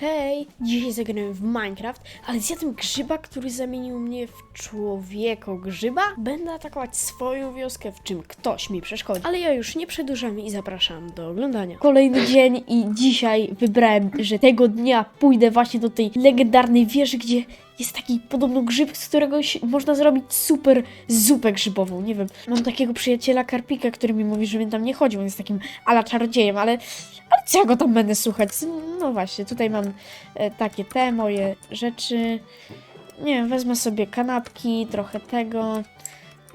Hej, dzisiaj zagrałem w Minecraft, ale zjadłem grzyba, który zamienił mnie w człowieko grzyba. Będę atakować swoją wioskę, w czym ktoś mi przeszkodzi. Ale ja już nie przedłużam i zapraszam do oglądania. Kolejny dzień i dzisiaj wybrałem, że tego dnia pójdę właśnie do tej legendarnej wieży, gdzie jest taki podobno grzyb, z którego się- można zrobić super zupę grzybową. Nie wiem, mam takiego przyjaciela Karpika, który mi mówi, żebym tam nie chodził. On jest takim ala czarodziejem, ale ale co ja go tam będę słuchać? No właśnie, tutaj mam e, takie te moje rzeczy. Nie wiem, wezmę sobie kanapki, trochę tego.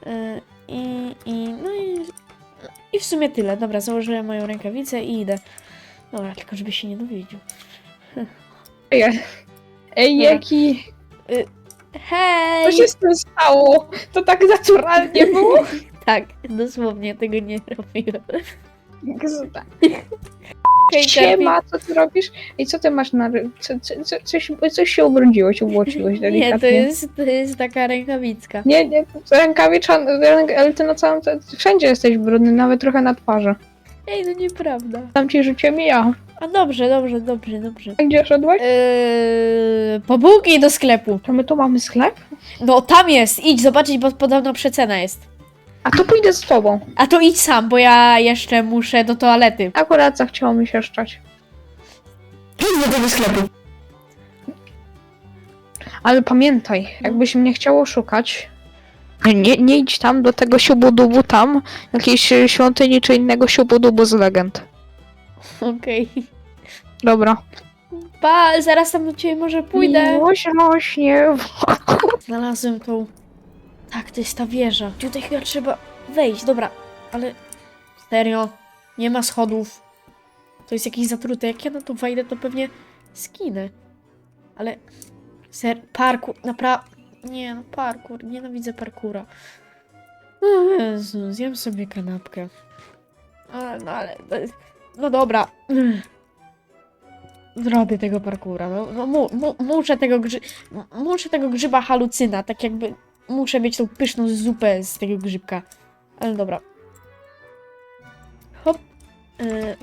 e, I, i, no i, i w sumie tyle. Dobra, założyłem moją rękawicę i idę. Dobra, tylko żeby się nie dowiedział. Ej, Ej Dobra. jaki... Hej! Co się z tym stało? To tak naturalnie było? Tak, dosłownie tego nie robiłem. Gzda. Hej, Siema, co ty robisz? Ej, co ty masz na... ry- Co, co, co, coś, coś się ubrudziłeś, ubłociłeś Nie, delikatnie. to jest, to jest taka rękawicka. Nie, nie, rękawicza, ręk- ale ty na całym... Wszędzie jesteś brudny, nawet trochę na twarzy. Ej, no nieprawda. Tam ci rzuciłem ja. A dobrze, dobrze, dobrze, dobrze. A Gdzie szedłeś? Yy, po bułki do sklepu. To my tu mamy sklep? No tam jest, idź zobaczyć, bo podobno przecena jest. A to pójdę z tobą. A to idź sam, bo ja jeszcze muszę do toalety. Akurat zachciało mi się szczać. Idź do tego sklepu. Ale pamiętaj, jakbyś mnie chciało szukać, nie, nie idź tam do tego siubudubu tam, jakiejś świątyni czy innego siubudubu z legend. Okej. Dobra. Pa, zaraz tam do ciebie może pójdę. Miłość rośnie. Znalazłem tą... Tak, to jest ta wieża. Tutaj chyba trzeba wejść, dobra. Ale serio, nie ma schodów. To jest jakieś zatrute. Jak ja na to wejdę, to pewnie skinę. Ale... Ser... Parkour, naprawdę... Nie no, parkour. Nienawidzę parkura. O Jezu, zjem sobie kanapkę. Ale, no ale... No dobra. Zrobię tego parkura. No, no mu, mu, muszę tego grzy... Muszę tego grzyba halucyna, tak jakby muszę mieć tą pyszną zupę z tego grzybka. Ale dobra. Hop. E,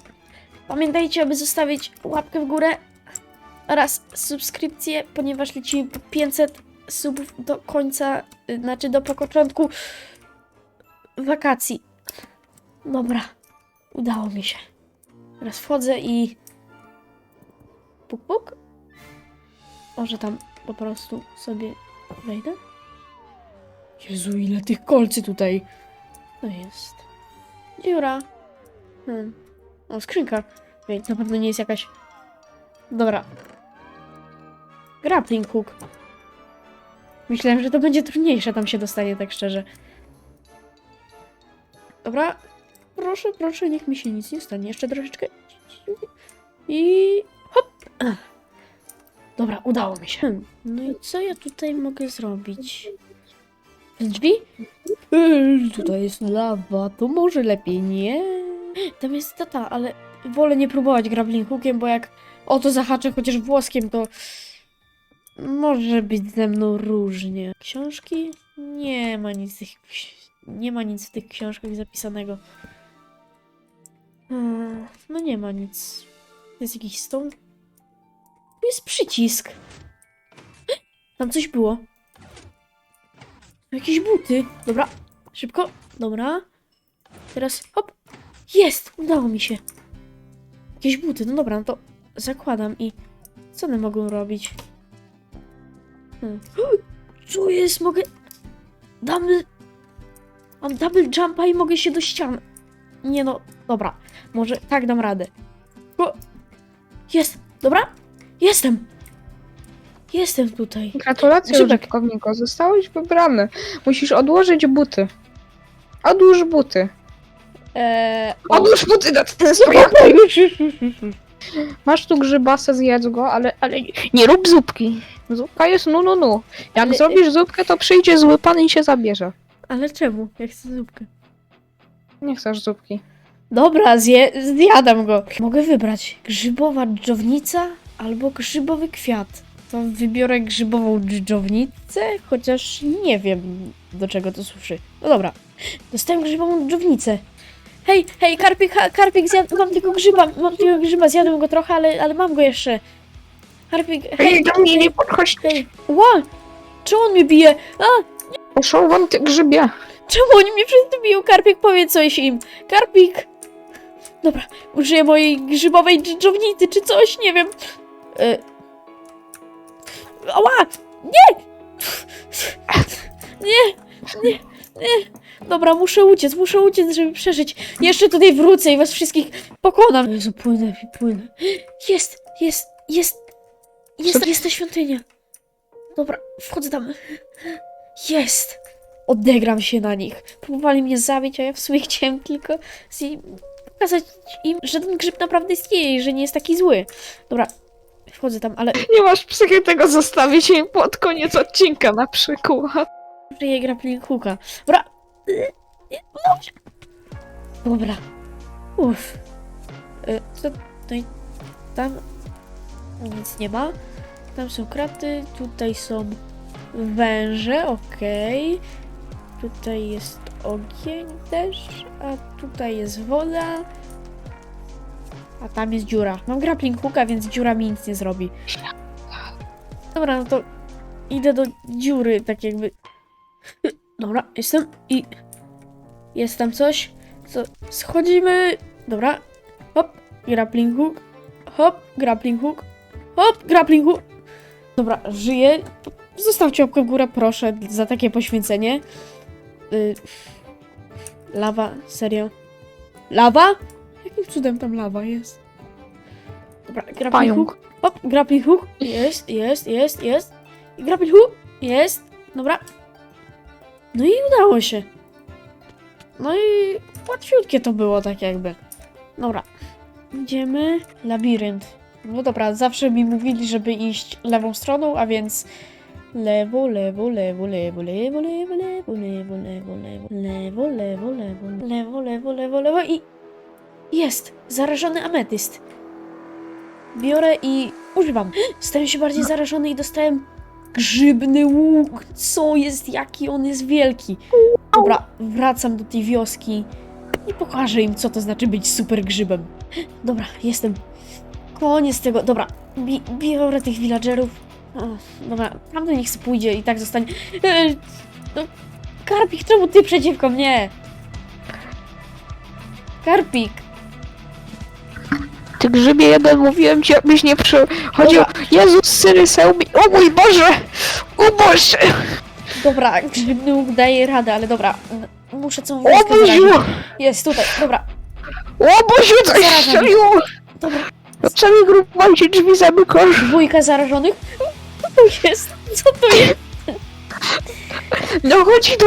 pamiętajcie, aby zostawić łapkę w górę oraz subskrypcję, ponieważ lecimy po 500 subów do końca, y, znaczy do początku wakacji. Dobra. Udało mi się. Teraz wchodzę i... Puk, puk. Może tam po prostu sobie wejdę? Jezu, ile tych kolcy tutaj. To jest. Dziura. Hmm. O, skrzynka. Więc na pewno nie jest jakaś. Dobra. Grappling hook. Myślałem, że to będzie trudniejsze tam się dostanie, tak szczerze. Dobra. Proszę, proszę, niech mi się nic nie stanie. Jeszcze troszeczkę. I hop. Dobra, udało mi się. Hmm, No i co ja tutaj mogę zrobić? Drzwi? Tutaj jest lawa, to może lepiej nie? Tam jest tata, ale wolę nie próbować grappling hookiem, bo jak o to zahaczę chociaż włoskiem, to może być ze mną różnie. Książki? Nie ma nic w tych, nie ma nic w tych książkach zapisanego. Hmm, No nie ma nic. Jest jakiś stone? Tu jest przycisk. Tam coś było. Jakieś buty. Dobra, szybko. Dobra. Teraz hop. Jest! Udało mi się. Jakieś buty. No dobra, no to zakładam i co one mogą robić? Hmm. Co jest? Mogę... Double... Mam double jumpa i mogę się do ścian. Nie no, dobra. Może tak dam radę. O! Jest! Dobra? Jestem! Jestem tutaj. Gratulacje, Grzybek. użytkowniku. Zostałeś wybrany. Musisz odłożyć buty. Odłóż buty. Eee, Odłóż buty na ten Masz tu grzybasę, zjedz go, ale, ale nie- nie rób zupki. Zupka jest nu nu nu. Jak Ale- zrobisz zupkę, to przyjdzie zły pan i się zabierze. Ale czemu? Ja chcę zupkę. Nie chcesz zupki. Dobra, zje, zjadam go. Mogę wybrać grzybowa dżdżownica albo grzybowy kwiat. To wybiorę grzybową dżdżownicę, chociaż nie wiem do czego to służy. No dobra, dostałem grzybową dżdżownicę. Hej, hej, karpik, ha- karpik, mam tylko grzyba, mam tylko grzyba, zjadłem go trochę, ale, ale mam go jeszcze. Karpik, Ej, hej, do mnie nie podchodź. hej. Ła! Czemu on mnie bije? A, Poszło wam ty grzybie. czemu oni mnie wszyscy biją? Karpik, powiedz coś im. Karpik! Dobra, użyję mojej grzybowej dżdżownicy czy coś, nie wiem. Y... Ała! Nie! Nie! Nie! Nie! Dobra, muszę uciec, muszę uciec, żeby przeżyć. Jeszcze tutaj wrócę i was wszystkich pokonam. Jezu, płynę, płynę. Jest, jest, jest, jest, jest ta świątynia. Dobra, wchodzę tam. Jest! Odegram się na nich. Próbowali mnie zabić, a ja w sumie chciałem tylko z- pokazać im, że ten grzyb naprawdę istnieje i że nie jest taki zły. Dobra, wchodzę tam, ale Nie masz psychy tego zostawić im pod koniec odcinka na przykład. Żyje grappling hooka. Dobra. Dobra. Uff. Y, Co tutaj? Tam nic nie ma. Tam są kraty, tutaj są węże, okej. Tutaj jest ogień też, a tutaj jest woda. A tam jest dziura. Mam grappling hooka, więc dziura mi nic nie zrobi. Dobra, no to idę do dziury, tak jakby Dobra, jestem i... Jest tam coś, co... Schodzimy... Dobra. Hop, grappling hook. Hop, grappling hook. Hop, grappling hook. Dobra, żyję. Zostawcie łapkę w górę, proszę, za takie poświęcenie. Y... Lawa, serio? Lawa? Jakim cudem tam lawa jest? Dobra, grappling hook. Hop, grappling hook. Jest, jest, jest, jest. Grappling hook. Jest. Dobra, no i udało się. No i łatwiutkie to było, tak jakby. Dobra. Idziemy. Labirynt. No dobra, zawsze mi mówili, żeby iść lewą stroną, a więc lewo, lewo, lewo, lewo, lewo, lewo, lewo, lewo, lewo, lewo, lewo, lewo, lewo, lewo, lewo, lewo, lewo i jest! Zarażony ametyst. Biorę i używam. Stałem się bardziej zarażony i dostałem grzybny łuk. Co jest, jaki on jest wielki. Dobra, wracam do tej wioski i pokażę im, co to znaczy być super grzybem. Dobra, jestem. Koniec tego. Dobra, bi biorę tych villagerów. O, dobra, tam do nich se pójdzie i tak zostanie. E, no, Karpik, czemu ty przeciwko mnie? Karpik. Ty grzybie jeden mówiłem ci, abyś nie przychodził. Jezus, syny sełbi. O mój Boże! O Boże! Dobra, grzybny łuk daje radę, ale dobra. n- Muszę całą O wioskę Boziu! zarazić. Jest tutaj, dobra, O Boziu, coś Zarazem. strzeliło! dobra. Cały grup się drzwi zamykasz. Dwójka zarażonych? To jest? Co to jest? No chodź tu!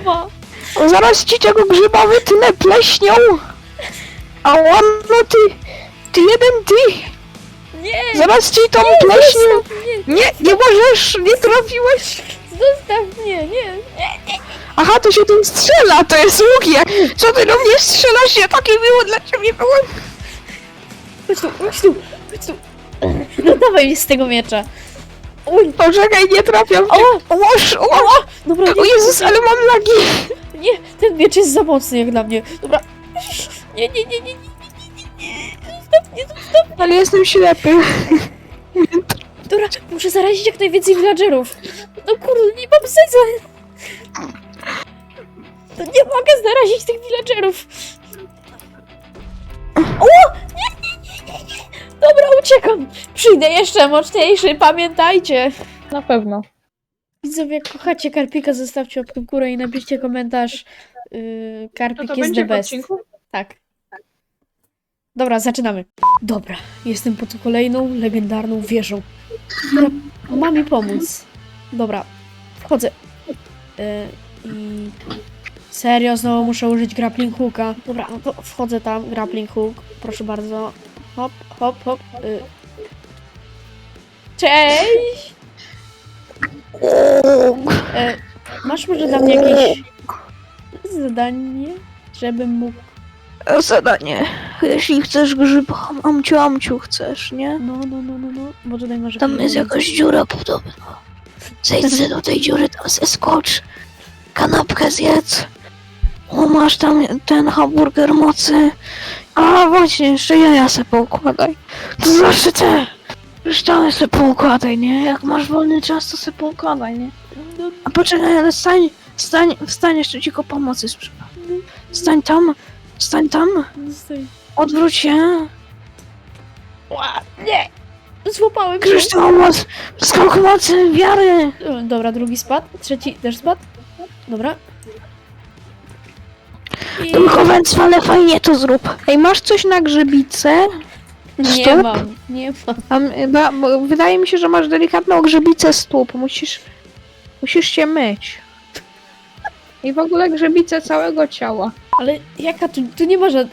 Dwa. O, zaraz ci tego grzyba wytnę pleśnią! A on, no ty... Ty jeden ty! Nie! Zaraz ci tą pleśnią... Zostaw mnie! Nie, nie możesz! Nie trafiłeś! Zostaw mnie! Nie! Aha, to się tym strzela, to jest łuk jak... Co ty do mnie strzelasz? Ja takie miło dla ciebie byłem! Chodź tu, chodź tu, chodź tu. No dawaj mnie z tego miecza. Uj, Poczekaj, nie trafiam cię! o, Łoż, łoż! dobra, nie, O Jezus, ale mam lagi! nie, ten miecz jest za mocny jak dla mnie. Dobra. Nie, nie, nie, nie, nie, nie, nie, nie. Zostaw mnie, zostaw. Ale jestem ślepy. Dobra, muszę zarazić jak najwięcej villagerów. No kurde, nie mam sensu. To nie mogę zarazić tych villagerów. O! Nie, nie, nie, nie, nie. Dobra, uciekam. Przyjdę jeszcze mocniejszy, pamiętajcie. Na pewno. Widzowie, jak kochacie Karpika, zostawcie łapkę w górę i napiszcie komentarz. Yy, Karpik jest the best. Tak. Dobra, zaczynamy. Dobra, jestem pod kolejną legendarną wieżą, która ma mi pomóc. Dobra, wchodzę. Yy, I... Serio, znowu muszę użyć grappling hooka. Dobra, no to wchodzę tam, grappling hook. Proszę bardzo. Hop, hop, hop. Yy. Cześć! E, masz może dla mnie jakieś zadanie, żebym mógł... Zadanie. Jeśli chcesz grzyba, amciu, amciu chcesz, nie? No, no, no, no, no, bo tutaj masz Tam jest jakaś dziura podobno. Zejdź se do tej dziury, tam se skocz. Kanapkę zjedz. O, masz tam ten hamburger mocy. A właśnie, jeszcze jaja se poukładaj. To znaczy te Kryształy sobie poukładaj, nie? Jak masz wolny czas, to sobie poukładaj, nie? No, A poczekaj, ale stań, stań, wstań, jeszcze ci go pomocy sprzedam. Stań tam, stań tam, stoi. odwróć się. Ła, nie! Złapałem się. Kryształ moc, skok mocy, wiary. Dobra, drugi spadł. Trzeci też spadł. Dobra. I... Tylko węcwa, ale fajnie to zrób. Ej, masz coś na grzybicę? Nie mam, nie mam. Tam, ba, bo wydaje mi się, że masz delikatną grzybicę stóp. Musisz, musisz się myć. I w ogóle grzybicę całego ciała. Ale jaka tu, tu nie może...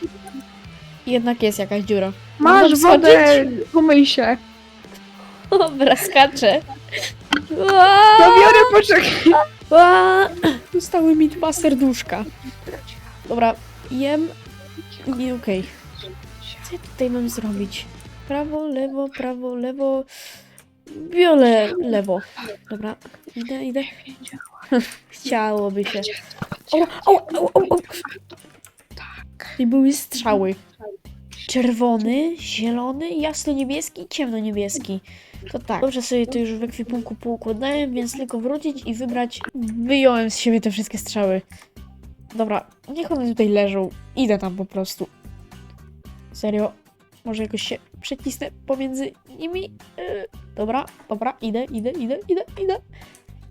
Jednak jest jakaś dziura. Masz Mam wodę, umyj się. Dobra, skaczę. No biorę, poczekaj. Zostały mi dwa serduszka. Dobra, jem. Nie, okej. Co ja tutaj mam zrobić? Prawo, lewo, prawo, lewo. Biorę lewo. Dobra, idę, idę. Chciałoby się. O, o, o, o, o. I były strzały. Czerwony, zielony, jasno-niebieski i ciemno-niebieski. To tak. Dobrze sobie to już w ekwipunku poukładałem, więc tylko wrócić i wybrać. Wyjąłem z siebie te wszystkie strzały. Dobra, niech one tutaj leżą. Idę tam po prostu. Serio. Może jakoś się przecisnę pomiędzy nimi. Yy, dobra, dobra, idę, idę, idę, idę, idę.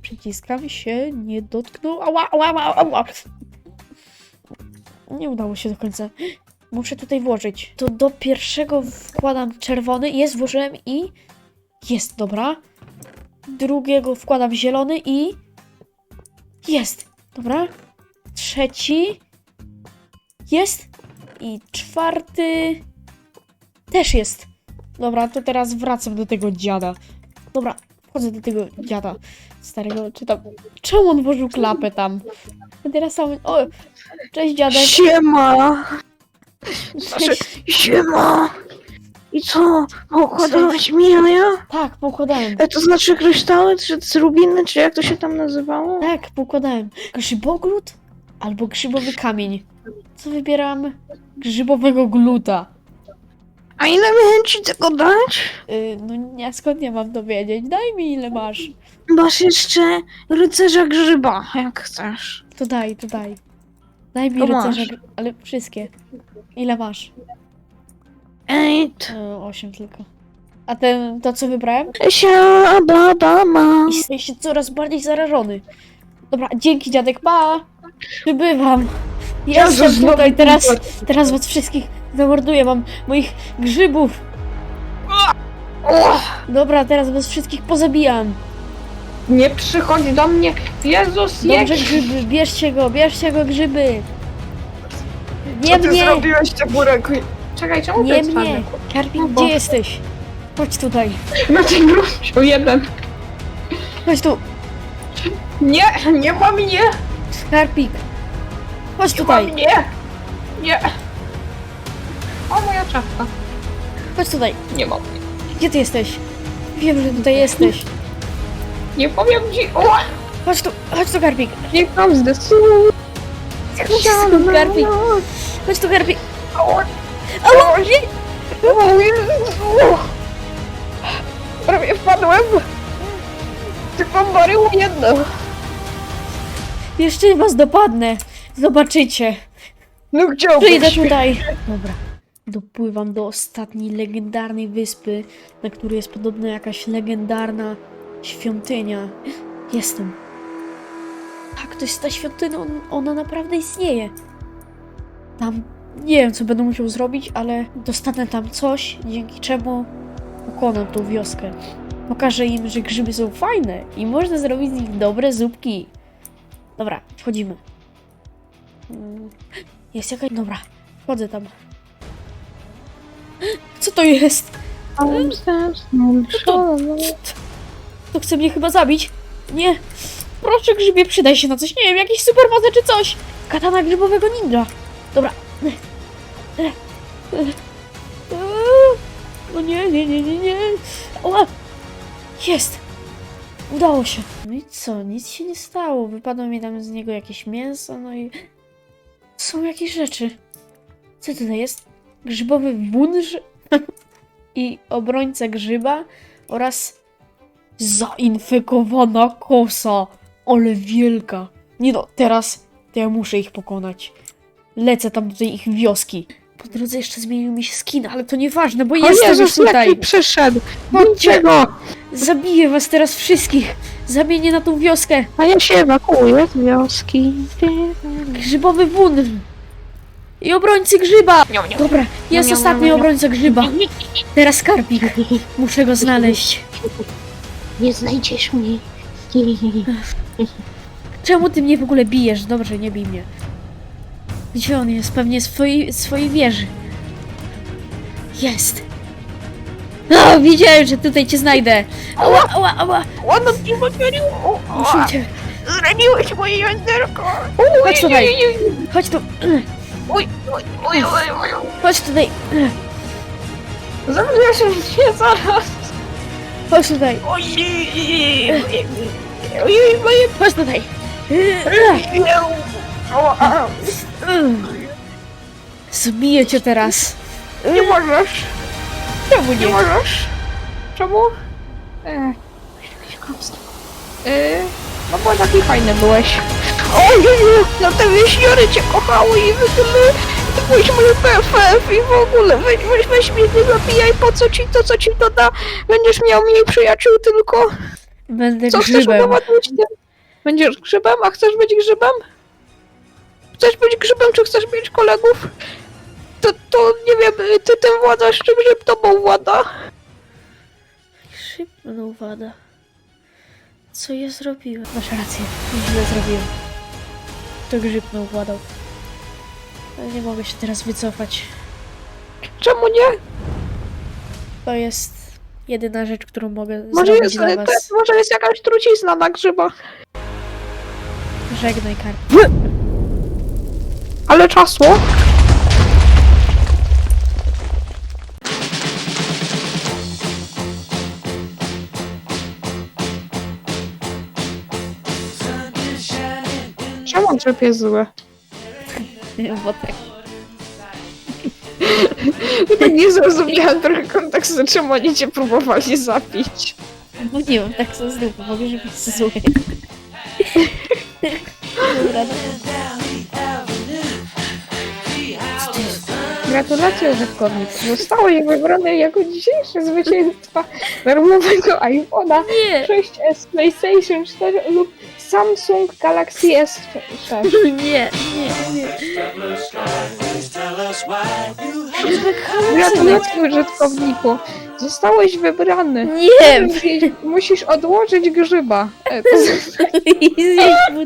Przyciskam się, nie dotknął. Ała, ała, ała, ała. Nie udało się do końca. Muszę tutaj włożyć. To do pierwszego wkładam czerwony. Jest, włożyłem i... Jest, dobra. Drugiego wkładam zielony i... Jest, dobra. Trzeci... Jest. I czwarty... Też jest. Dobra, to teraz wracam do tego dziada. Dobra, wchodzę do tego dziada starego, czy tam... Czemu on włożył klapę tam? A teraz sam... O, cześć dziadek. Siema. Cześć. Siema. I co? Układałeś mi jaja? Tak, poukładałem. E, to znaczy kryształy, czy z rubiny, czy jak to się tam nazywało? Tak, poukładałem. Grzyboglut albo grzybowy kamień. Co wybieram? Grzybowego gluta. A ile miałem ci tego dać? Yy, no nie, skąd ja mam to wiedzieć? Daj mi ile masz. Masz jeszcze rycerza grzyba, jak chcesz. To daj, to daj. Daj mi To rycerza, gr- ale wszystkie. Ile masz? Ej, t- Yy, osiem tylko. A ten, to co wybrałem? sia, baba, ma. I się coraz bardziej zarażony. Dobra, dzięki dziadek, pa! Przybywam. Jestem znowu tutaj, teraz, teraz was wszystkich zamorduję, mam moich grzybów. O, Dobra, teraz was wszystkich pozabijam. nie przychodź do mnie. Jezus, nie. Dobrze, grzyby, bierzcie go, bierzcie go, grzyby. Nie Co ty mnie, zrobiłeś, Cebulek? Czekaj, czemu nie to jest mnie. Karpik, No gdzie jesteś? Chodź tutaj, Na tym gruncie jeden. chodź tu. Nie, nie ma mnie. Karpik, chodź Nie tutaj, mnie. Nie. O, moja czapka. chodź tutaj. Nie ma. Gdzie ty jesteś? Wiem, że tutaj jesteś. Nie powiem ci. O, Chodź tu, chodź tu, Karpik. nie tam zdesu. Chodź tu, Karpik. Chodź tu, Karpik. O, nie. o, Jezu. Prawie wpadłem. Tylko barył jedno. Jeszcze was dopadnę. Zobaczycie. No chciałbyś. Przyjdę tutaj. Dobra. Dopływam do ostatniej legendarnej wyspy, na której jest podobno jakaś legendarna świątynia. Jestem. Tak, to jest ta świątynia, on, ona naprawdę istnieje. Tam nie wiem, co będę musiał zrobić, ale dostanę tam coś, dzięki czemu pokonam tą wioskę. Pokażę im, że grzyby są fajne i można zrobić z nich dobre zupki. Dobra, wchodzimy. Mm, Jest jakaś... Dobra, wchodzę tam. Co to jest? To chce mnie chyba zabić. Nie. Proszę grzybie, przydaj się na coś. Nie wiem, jakieś supermoce czy coś. Katana grzybowego ninja. Dobra. No nie, nie, nie, nie, nie. Oła. Jest. Udało się. No i co? Nic się nie stało. Wypadło mi tam z niego jakieś mięso, no i... Są jakieś rzeczy. Co tutaj jest? Grzybowy wunż i obrońca grzyba oraz zainfekowana kosa. Ale wielka. Nie no, teraz to ja muszę ich pokonać. Lecę tam do tej ich wioski. Po drodze jeszcze zmienił mi się skin, ale to nieważne, bo O jestem już Jezus, tutaj. jaki przyszedł! Chodźcie go! Zabiję was teraz wszystkich. Zamienię na tą wioskę. A ja się ewakuuję z wioski. Grzybowy wun. I obrońcy grzyba. Dobra, jest niam, ostatni niam, niam. obrońca grzyba. Teraz karpik. Muszę go znaleźć. Nie znajdziesz mnie. Czemu ty mnie w ogóle bijesz? Dobrze, nie bij mnie. Gdzie on jest? Pewnie w swojej, swojej wieży. Jest. O, wiedziałem, że tutaj cię znajdę. Ała, ała, ała. Ładno ci podzielił! Muszę uciec. Zraniłeś moje jąderko! Chodź tutaj. Chodź tu. Oj, oj, oj, oj, oj. Chodź tutaj. Zabierzesz mnie zaraz! Chodź tutaj. Ojej, moje... Chodź tutaj. Zbiję cię teraz. Nie możesz! Czemu Nie nie? możesz! Czemu? E, e, no bo taki fajny byłeś. Ojej, no te wieśniory cię kochały i w ogóle ty byłeś moje BFF i w ogóle weź, weź, weź mnie nie zabijaj, po co ci to, co ci to da? Będziesz miał mniej przyjaciół tylko. Będę Co chcesz grzybem. udowodnić? Będziesz grzybem, a chcesz być grzybem? Chcesz być grzybem, czy chcesz mieć kolegów? To, to nie wiem, ty tym władasz, czy grzyb tobą włada? Grzyb mną wada. Co ja zrobiłem? Masz rację. Źle zrobiłem. To grzyb mną władał. Ale nie mogę się teraz wycofać. Czemu nie? To jest jedyna rzecz, którą mogę Może zrobić jest, dla to, was. może jest jakaś trucizna na grzyba. Żegnaj karp. Ale czasło? Czemu grzyb jest zły? Bo tak. Nie zrozumiałam trochę kontekstu, czemu oni cię próbowali zabić. Bo nie mam tak co z dupy, mogę, że jest zły. Dobra, no. Gratulacje użytkownicy. Zostałeś wybrany jako dzisiejszy zwycięstwa darmowego iPhone'a Nie! 6s PlayStation 4 lub Samsung Galaxy S6. Nie, nie, nie. Gratulacje użytkowniku. Zostałeś wybrany. Nie! Musisz, musisz odłożyć grzyba. E, to jest- Zjeść